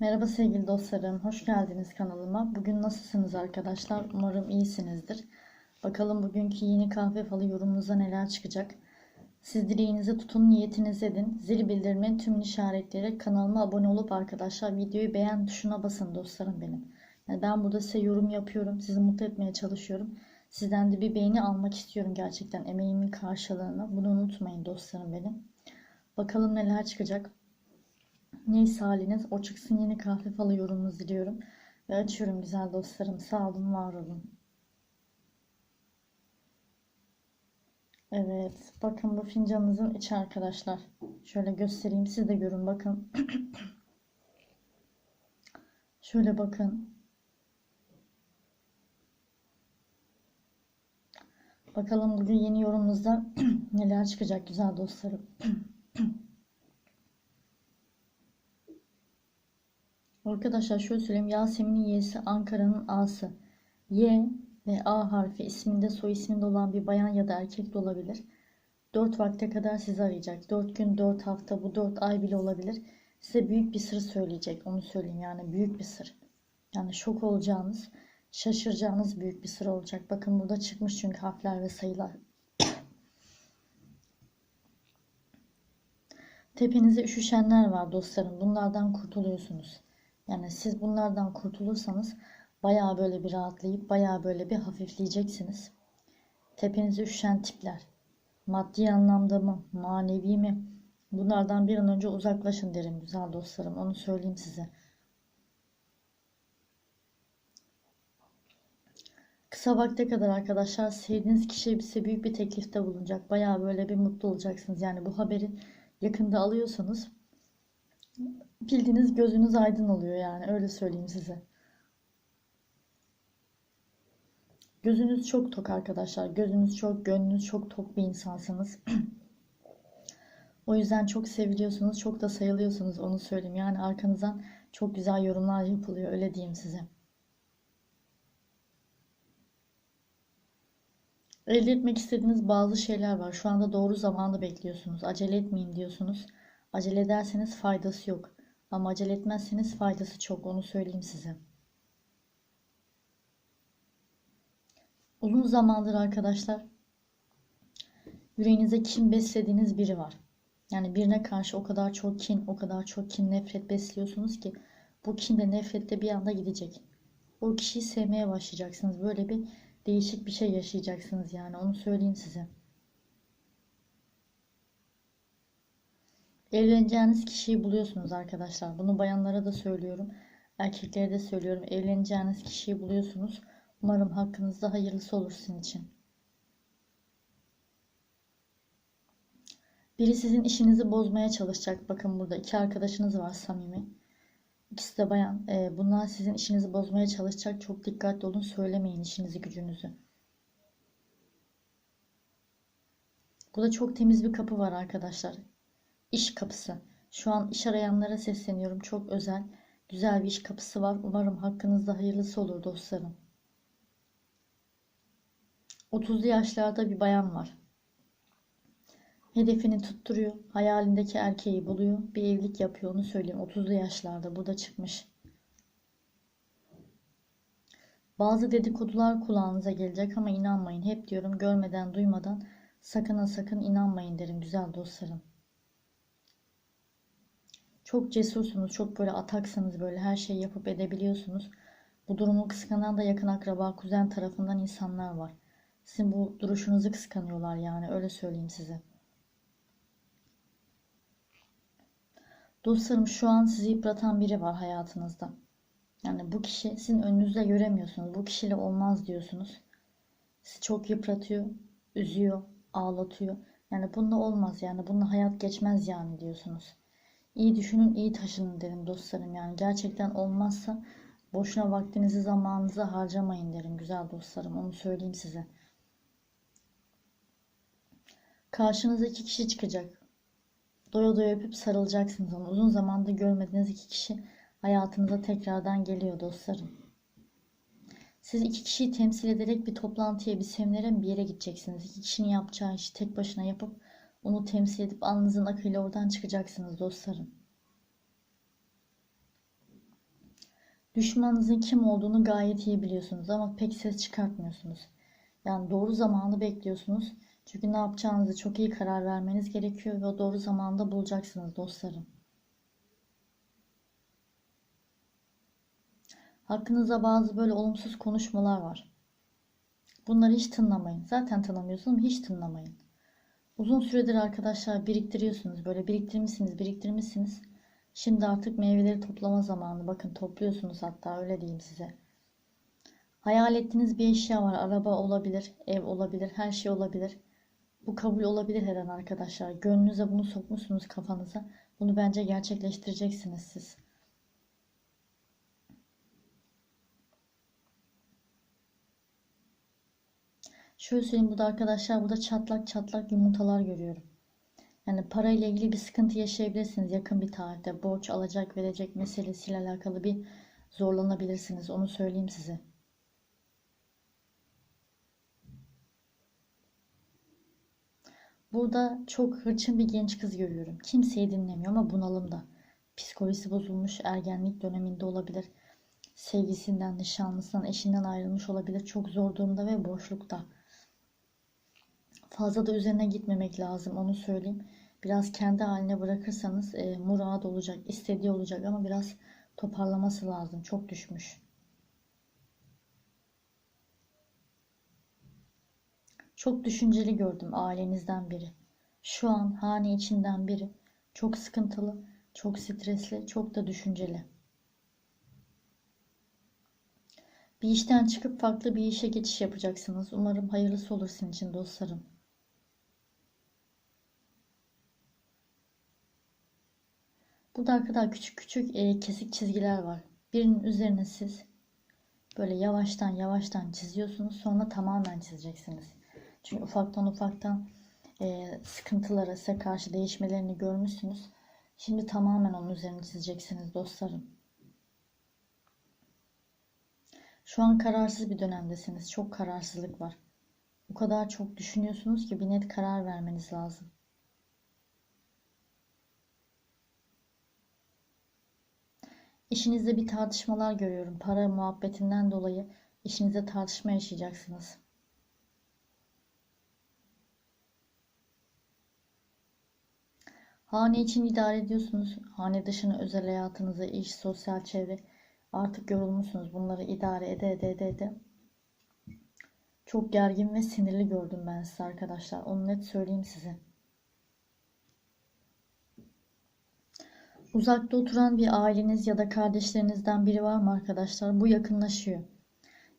Merhaba sevgili dostlarım, hoş geldiniz kanalıma. Bugün nasılsınız arkadaşlar? Umarım iyisinizdir. Bakalım bugünkü yeni kahve falı yorumunuzda neler çıkacak? Siz dileğinizi tutun, niyetinizi edin. Zil bildirimin tüm işaretleyerek kanalıma abone olup arkadaşlar videoyu beğen tuşuna basın dostlarım benim. Yani ben burada size yorum yapıyorum, sizi mutlu etmeye çalışıyorum. Sizden de bir beğeni almak istiyorum gerçekten emeğimin karşılığını. Bunu unutmayın dostlarım benim. Bakalım neler çıkacak. Neyse haliniz o çıksın yeni kahve falı yorumunuzu diliyorum. Ve açıyorum güzel dostlarım. Sağ olun, var olun. Evet. Bakın bu fincanınızın içi arkadaşlar. Şöyle göstereyim. Siz de görün bakın. Şöyle bakın. Bakalım bugün yeni yorumunuzda neler çıkacak güzel dostlarım. Arkadaşlar şöyle söyleyeyim. Yasemin'in Y'si Ankara'nın A'sı. Y ve A harfi isminde soy isminde olan bir bayan ya da erkek de olabilir. 4 vakte kadar sizi arayacak. 4 gün, 4 hafta, bu 4 ay bile olabilir. Size büyük bir sır söyleyecek. Onu söyleyeyim yani büyük bir sır. Yani şok olacağınız, şaşıracağınız büyük bir sır olacak. Bakın burada çıkmış çünkü harfler ve sayılar. Tepenize üşüşenler var dostlarım. Bunlardan kurtuluyorsunuz. Yani siz bunlardan kurtulursanız bayağı böyle bir rahatlayıp bayağı böyle bir hafifleyeceksiniz. Tepenize üşüşen tipler. Maddi anlamda mı, manevi mi? Bunlardan bir an önce uzaklaşın derim güzel dostlarım. Onu söyleyeyim size. Kısa vakte kadar arkadaşlar sevdiğiniz kişi size büyük bir teklifte bulunacak. Bayağı böyle bir mutlu olacaksınız. Yani bu haberi yakında alıyorsanız bildiğiniz gözünüz aydın oluyor yani öyle söyleyeyim size. Gözünüz çok tok arkadaşlar. Gözünüz çok, gönlünüz çok tok bir insansınız. o yüzden çok seviliyorsunuz, çok da sayılıyorsunuz onu söyleyeyim. Yani arkanızdan çok güzel yorumlar yapılıyor öyle diyeyim size. Elde etmek istediğiniz bazı şeyler var. Şu anda doğru zamanı bekliyorsunuz. Acele etmeyin diyorsunuz. Acele ederseniz faydası yok. Ama acele etmezseniz faydası çok. Onu söyleyeyim size. Uzun zamandır arkadaşlar yüreğinize kin beslediğiniz biri var. Yani birine karşı o kadar çok kin, o kadar çok kin, nefret besliyorsunuz ki bu kin de nefret de bir anda gidecek. O kişiyi sevmeye başlayacaksınız. Böyle bir değişik bir şey yaşayacaksınız yani onu söyleyeyim size. Evleneceğiniz kişiyi buluyorsunuz arkadaşlar. Bunu bayanlara da söylüyorum. Erkeklere de söylüyorum. Evleneceğiniz kişiyi buluyorsunuz. Umarım hakkınızda hayırlısı olur sizin için. Biri sizin işinizi bozmaya çalışacak. Bakın burada iki arkadaşınız var samimi. İkisi de bayan. Ee, bunlar sizin işinizi bozmaya çalışacak. Çok dikkatli olun. Söylemeyin işinizi gücünüzü. Burada çok temiz bir kapı var arkadaşlar. İş kapısı. Şu an iş arayanlara sesleniyorum. Çok özel, güzel bir iş kapısı var. Umarım hakkınızda hayırlısı olur dostlarım. 30'lu yaşlarda bir bayan var. Hedefini tutturuyor. Hayalindeki erkeği buluyor. Bir evlilik yapıyor onu söyleyeyim. 30'lu yaşlarda burada çıkmış. Bazı dedikodular kulağınıza gelecek ama inanmayın. Hep diyorum görmeden duymadan sakın sakın inanmayın derim güzel dostlarım. Çok cesursunuz, çok böyle ataksınız böyle her şeyi yapıp edebiliyorsunuz. Bu durumu kıskanan da yakın akraba, kuzen tarafından insanlar var. Sizin bu duruşunuzu kıskanıyorlar yani öyle söyleyeyim size. Dostlarım şu an sizi yıpratan biri var hayatınızda. Yani bu kişi sizin önünüzde göremiyorsunuz. Bu kişiyle olmaz diyorsunuz. Sizi çok yıpratıyor, üzüyor, ağlatıyor. Yani bununla olmaz yani bununla hayat geçmez yani diyorsunuz. İyi düşünün, iyi taşının derim dostlarım. Yani gerçekten olmazsa boşuna vaktinizi, zamanınızı harcamayın derim güzel dostlarım. Onu söyleyeyim size. Karşınıza iki kişi çıkacak. Doya doya öpüp sarılacaksınız ama uzun zamandır görmediğiniz iki kişi hayatınıza tekrardan geliyor dostlarım. Siz iki kişiyi temsil ederek bir toplantıya, bir seminere bir yere gideceksiniz. İki kişinin yapacağı işi tek başına yapıp onu temsil edip alnınızın akıyla oradan çıkacaksınız dostlarım. Düşmanınızın kim olduğunu gayet iyi biliyorsunuz ama pek ses çıkartmıyorsunuz. Yani doğru zamanı bekliyorsunuz. Çünkü ne yapacağınızı çok iyi karar vermeniz gerekiyor ve doğru zamanda bulacaksınız dostlarım. Hakkınızda bazı böyle olumsuz konuşmalar var. Bunları hiç tınlamayın. Zaten tanımıyorsunuz hiç tınlamayın. Uzun süredir arkadaşlar biriktiriyorsunuz. Böyle biriktirmişsiniz, biriktirmişsiniz. Şimdi artık meyveleri toplama zamanı. Bakın topluyorsunuz hatta öyle diyeyim size. Hayal ettiğiniz bir eşya var. Araba olabilir, ev olabilir, her şey olabilir. Bu kabul olabilir her an arkadaşlar. Gönlünüze bunu sokmuşsunuz kafanıza. Bunu bence gerçekleştireceksiniz siz. Şöyle söyleyeyim burada arkadaşlar burada çatlak çatlak yumurtalar görüyorum. Yani parayla ilgili bir sıkıntı yaşayabilirsiniz yakın bir tarihte. Borç alacak verecek meselesiyle alakalı bir zorlanabilirsiniz. Onu söyleyeyim size. Burada çok hırçın bir genç kız görüyorum. Kimseyi dinlemiyor ama bunalımda. Psikolojisi bozulmuş, ergenlik döneminde olabilir. Sevgisinden, nişanlısından, eşinden ayrılmış olabilir. Çok zor durumda ve boşlukta. Fazla da üzerine gitmemek lazım onu söyleyeyim. Biraz kendi haline bırakırsanız e, murad olacak, istediği olacak ama biraz toparlaması lazım. Çok düşmüş. Çok düşünceli gördüm ailenizden biri. Şu an hane içinden biri. Çok sıkıntılı, çok stresli, çok da düşünceli. Bir işten çıkıp farklı bir işe geçiş yapacaksınız. Umarım hayırlısı olur sizin için dostlarım. Burada kadar küçük küçük e, kesik çizgiler var. Birinin üzerine siz böyle yavaştan yavaştan çiziyorsunuz. Sonra tamamen çizeceksiniz. Çünkü ufaktan ufaktan e, sıkıntılara size karşı değişmelerini görmüşsünüz. Şimdi tamamen onun üzerine çizeceksiniz dostlarım. Şu an kararsız bir dönemdesiniz. Çok kararsızlık var. O kadar çok düşünüyorsunuz ki bir net karar vermeniz lazım. İşinizde bir tartışmalar görüyorum. Para muhabbetinden dolayı işinizde tartışma yaşayacaksınız. Hane için idare ediyorsunuz. Hane dışını özel hayatınızı, iş, sosyal çevre artık yorulmuşsunuz. Bunları idare ede ede ede ede. Çok gergin ve sinirli gördüm ben size arkadaşlar. Onu net söyleyeyim size. Uzakta oturan bir aileniz ya da kardeşlerinizden biri var mı arkadaşlar? Bu yakınlaşıyor.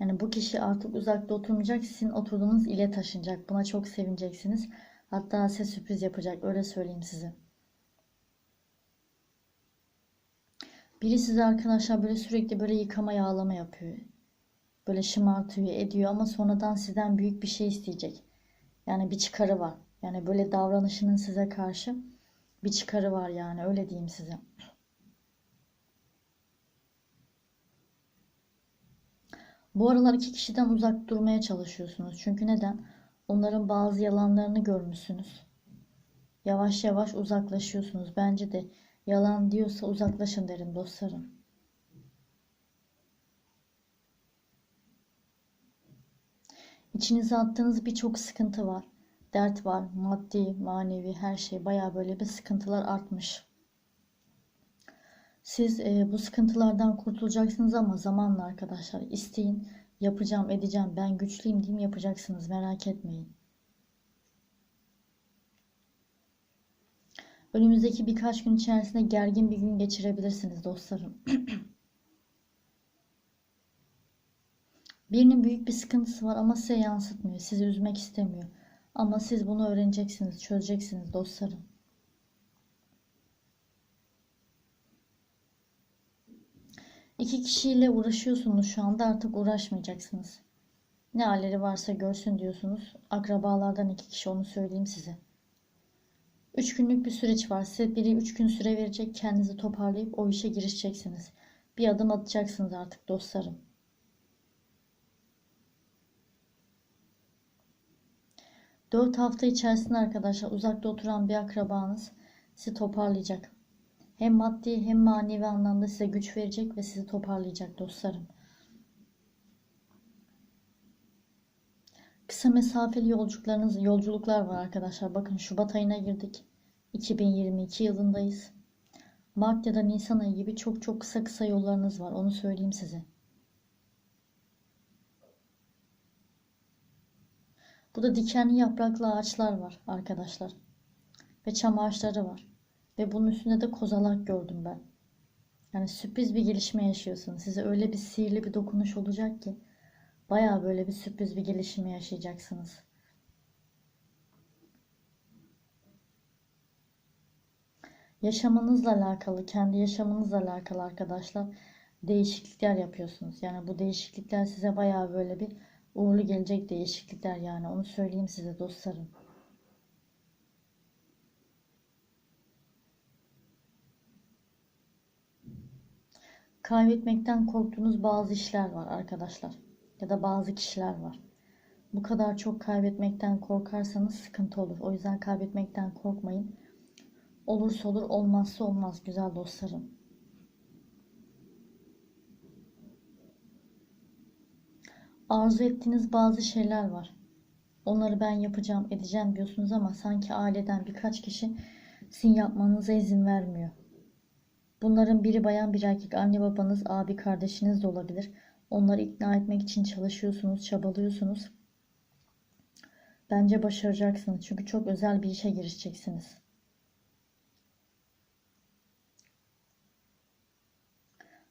Yani bu kişi artık uzakta oturmayacak, sizin oturduğunuz ile taşınacak. Buna çok sevineceksiniz. Hatta size sürpriz yapacak, öyle söyleyeyim size. Biri size arkadaşlar böyle sürekli böyle yıkama yağlama yapıyor. Böyle şımartıyor, ediyor ama sonradan sizden büyük bir şey isteyecek. Yani bir çıkarı var. Yani böyle davranışının size karşı bir çıkarı var yani öyle diyeyim size. Bu aralar iki kişiden uzak durmaya çalışıyorsunuz. Çünkü neden? Onların bazı yalanlarını görmüşsünüz. Yavaş yavaş uzaklaşıyorsunuz. Bence de yalan diyorsa uzaklaşın derim dostlarım. İçinize attığınız birçok sıkıntı var dert var. Maddi, manevi her şey baya böyle bir sıkıntılar artmış. Siz e, bu sıkıntılardan kurtulacaksınız ama zamanla arkadaşlar isteyin. Yapacağım, edeceğim. Ben güçlüyüm diyeyim yapacaksınız. Merak etmeyin. Önümüzdeki birkaç gün içerisinde gergin bir gün geçirebilirsiniz dostlarım. Birinin büyük bir sıkıntısı var ama size yansıtmıyor. Sizi üzmek istemiyor. Ama siz bunu öğreneceksiniz, çözeceksiniz dostlarım. İki kişiyle uğraşıyorsunuz şu anda artık uğraşmayacaksınız. Ne halleri varsa görsün diyorsunuz. Akrabalardan iki kişi onu söyleyeyim size. Üç günlük bir süreç var. Size biri üç gün süre verecek. Kendinizi toparlayıp o işe girişeceksiniz. Bir adım atacaksınız artık dostlarım. 4 hafta içerisinde arkadaşlar uzakta oturan bir akrabanız sizi toparlayacak. hem maddi hem manevi anlamda size güç verecek ve sizi toparlayacak dostlarım. Kısa mesafeli yolculuklarınız, yolculuklar var arkadaşlar. Bakın Şubat ayına girdik. 2022 yılındayız. Mart ya da Nisan ayı gibi çok çok kısa kısa yollarınız var. Onu söyleyeyim size. Burada dikenli yapraklı ağaçlar var arkadaşlar. Ve çam ağaçları var. Ve bunun üstünde de kozalak gördüm ben. Yani sürpriz bir gelişme yaşıyorsunuz. Size öyle bir sihirli bir dokunuş olacak ki baya böyle bir sürpriz bir gelişme yaşayacaksınız. Yaşamınızla alakalı, kendi yaşamınızla alakalı arkadaşlar değişiklikler yapıyorsunuz. Yani bu değişiklikler size baya böyle bir uğurlu gelecek değişiklikler yani onu söyleyeyim size dostlarım. Kaybetmekten korktuğunuz bazı işler var arkadaşlar. Ya da bazı kişiler var. Bu kadar çok kaybetmekten korkarsanız sıkıntı olur. O yüzden kaybetmekten korkmayın. Olursa olur, olmazsa olmaz güzel dostlarım. Arzu ettiğiniz bazı şeyler var. Onları ben yapacağım, edeceğim diyorsunuz ama sanki aileden birkaç kişi sizin yapmanıza izin vermiyor. Bunların biri bayan bir erkek, anne babanız, abi kardeşiniz de olabilir. Onları ikna etmek için çalışıyorsunuz, çabalıyorsunuz. Bence başaracaksınız çünkü çok özel bir işe girişeceksiniz.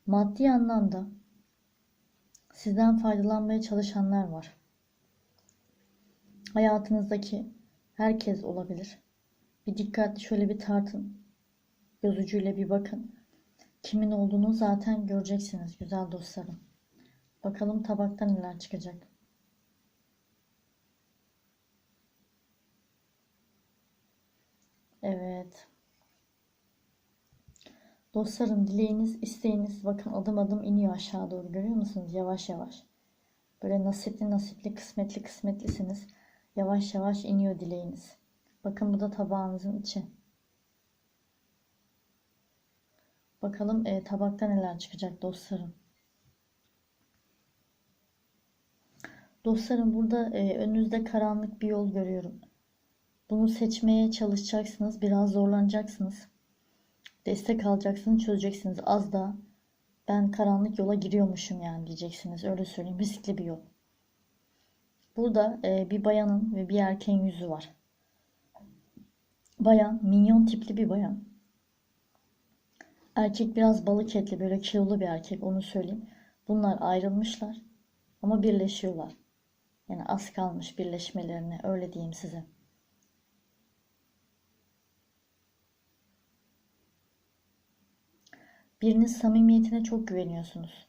Maddi anlamda sizden faydalanmaya çalışanlar var. Hayatınızdaki herkes olabilir. Bir dikkatli şöyle bir tartın. Göz ucuyla bir bakın. Kimin olduğunu zaten göreceksiniz güzel dostlarım. Bakalım tabakta neler çıkacak. Evet. Dostlarım dileğiniz, isteğiniz bakın adım adım iniyor aşağı doğru görüyor musunuz? Yavaş yavaş. Böyle nasipli nasipli kısmetli kısmetlisiniz. Yavaş yavaş iniyor dileğiniz. Bakın bu da tabağınızın içi. Bakalım e, tabakta neler çıkacak dostlarım. Dostlarım burada e, önünüzde karanlık bir yol görüyorum. Bunu seçmeye çalışacaksınız. Biraz zorlanacaksınız. Destek alacaksınız, çözeceksiniz. Az da ben karanlık yola giriyormuşum yani diyeceksiniz. Öyle söyleyeyim. Riskli bir yol. Burada e, bir bayanın ve bir erkeğin yüzü var. Bayan, minyon tipli bir bayan. Erkek biraz balık etli, böyle kilolu bir erkek onu söyleyeyim. Bunlar ayrılmışlar ama birleşiyorlar. Yani az kalmış birleşmelerine öyle diyeyim size. Birinin samimiyetine çok güveniyorsunuz.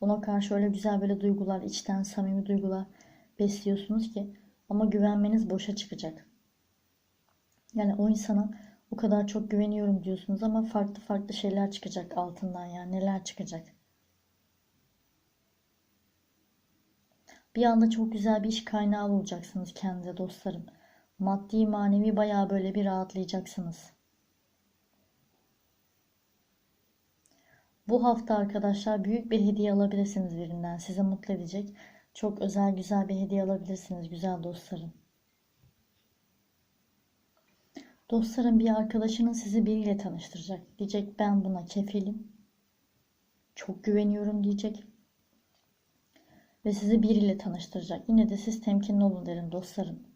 Ona karşı öyle güzel böyle duygular, içten samimi duygular besliyorsunuz ki ama güvenmeniz boşa çıkacak. Yani o insana o kadar çok güveniyorum diyorsunuz ama farklı farklı şeyler çıkacak altından yani neler çıkacak. Bir anda çok güzel bir iş kaynağı bulacaksınız kendinize dostlarım. Maddi manevi bayağı böyle bir rahatlayacaksınız. Bu hafta arkadaşlar büyük bir hediye alabilirsiniz birinden. Sizi mutlu edecek. Çok özel güzel bir hediye alabilirsiniz güzel dostlarım. Dostlarım bir arkadaşınız sizi biriyle tanıştıracak. Diyecek ben buna kefilim. Çok güveniyorum diyecek. Ve sizi biriyle tanıştıracak. Yine de siz temkinli olun derim dostlarım.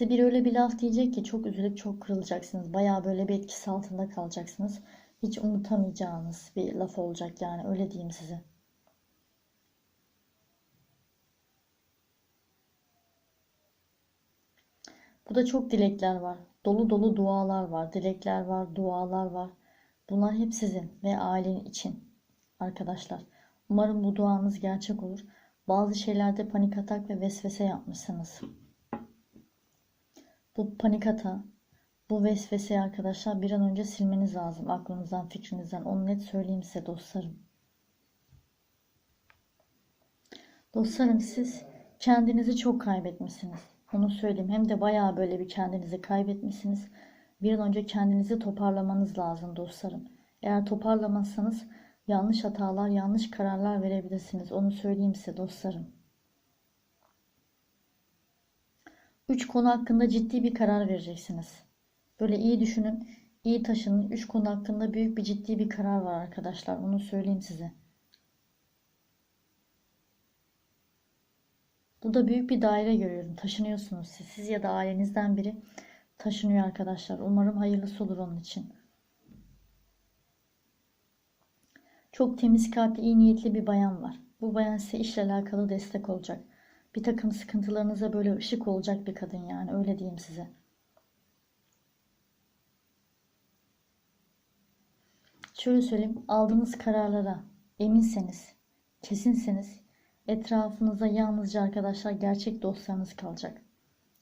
Size bir öyle bir laf diyecek ki çok üzülüp çok kırılacaksınız. Baya böyle bir etkisi altında kalacaksınız. Hiç unutamayacağınız bir laf olacak yani öyle diyeyim size. Burada çok dilekler var. Dolu dolu dualar var. Dilekler var, dualar var. Bunlar hep sizin ve ailenin için arkadaşlar. Umarım bu duanız gerçek olur. Bazı şeylerde panik atak ve vesvese yapmışsınız. Bu panik ata, bu vesveseyi arkadaşlar bir an önce silmeniz lazım. Aklınızdan, fikrinizden. Onu net söyleyeyim size dostlarım. Dostlarım siz kendinizi çok kaybetmişsiniz. Onu söyleyeyim. Hem de bayağı böyle bir kendinizi kaybetmişsiniz. Bir an önce kendinizi toparlamanız lazım dostlarım. Eğer toparlamazsanız yanlış hatalar, yanlış kararlar verebilirsiniz. Onu söyleyeyim size dostlarım. Üç konu hakkında ciddi bir karar vereceksiniz. Böyle iyi düşünün, iyi taşının. Üç konu hakkında büyük bir ciddi bir karar var arkadaşlar. Onu söyleyeyim size. Burada büyük bir daire görüyorum. Taşınıyorsunuz siz. Siz ya da ailenizden biri taşınıyor arkadaşlar. Umarım hayırlısı olur onun için. Çok temiz kalpli, iyi niyetli bir bayan var. Bu bayan size işle alakalı destek olacak. Bir takım sıkıntılarınıza böyle ışık olacak bir kadın yani öyle diyeyim size. Şöyle söyleyeyim, aldığınız kararlara eminseniz, kesinseniz etrafınıza yalnızca arkadaşlar gerçek dostlarınız kalacak.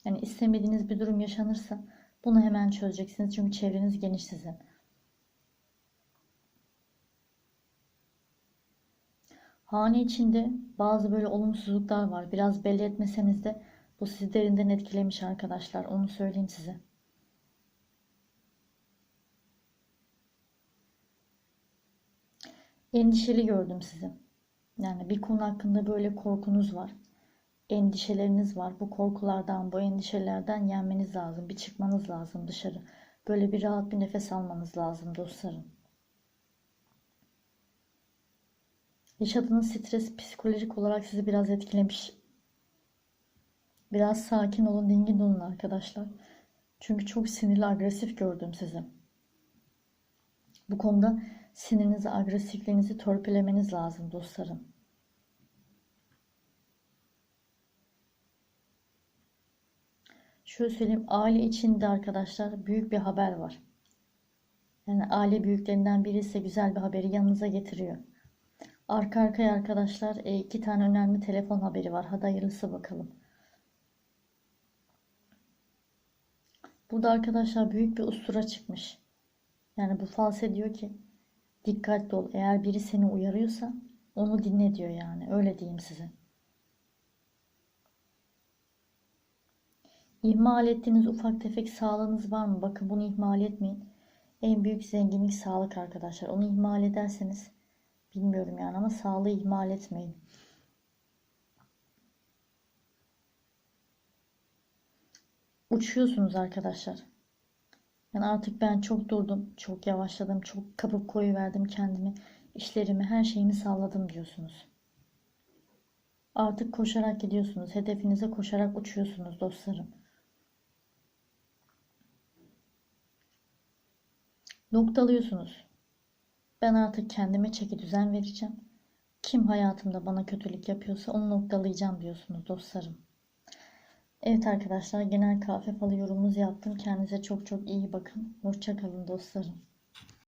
Yani istemediğiniz bir durum yaşanırsa bunu hemen çözeceksiniz çünkü çevreniz geniş sizin. Hane içinde bazı böyle olumsuzluklar var. Biraz belli etmeseniz de bu sizi derinden etkilemiş arkadaşlar. Onu söyleyeyim size. Endişeli gördüm sizi. Yani bir konu hakkında böyle korkunuz var. Endişeleriniz var. Bu korkulardan, bu endişelerden yenmeniz lazım. Bir çıkmanız lazım dışarı. Böyle bir rahat bir nefes almanız lazım dostlarım. Yaşadığınız stres psikolojik olarak sizi biraz etkilemiş. Biraz sakin olun, dingin olun arkadaşlar. Çünkü çok sinirli, agresif gördüm sizi. Bu konuda sinirinizi, agresifliğinizi törpülemeniz lazım dostlarım. Şöyle söyleyeyim, aile içinde arkadaşlar büyük bir haber var. Yani aile büyüklerinden biri ise güzel bir haberi yanınıza getiriyor. Arka arkaya arkadaşlar e, iki tane önemli telefon haberi var. Hadi hayırlısı bakalım. Burada arkadaşlar büyük bir ustura çıkmış. Yani bu false diyor ki dikkatli ol. Eğer biri seni uyarıyorsa onu dinle diyor yani. Öyle diyeyim size. İhmal ettiğiniz ufak tefek sağlığınız var mı? Bakın bunu ihmal etmeyin. En büyük zenginlik sağlık arkadaşlar. Onu ihmal ederseniz bilmiyorum yani ama sağlığı ihmal etmeyin. Uçuyorsunuz arkadaşlar. Yani artık ben çok durdum, çok yavaşladım, çok kapıp koyu verdim kendimi, işlerimi, her şeyimi sağladım diyorsunuz. Artık koşarak gidiyorsunuz, hedefinize koşarak uçuyorsunuz dostlarım. Noktalıyorsunuz. Ben artık kendime çeki düzen vereceğim. Kim hayatımda bana kötülük yapıyorsa onu noktalayacağım diyorsunuz dostlarım. Evet arkadaşlar genel kahve falı yorumumuzu yaptım. Kendinize çok çok iyi bakın. Hoşçakalın dostlarım.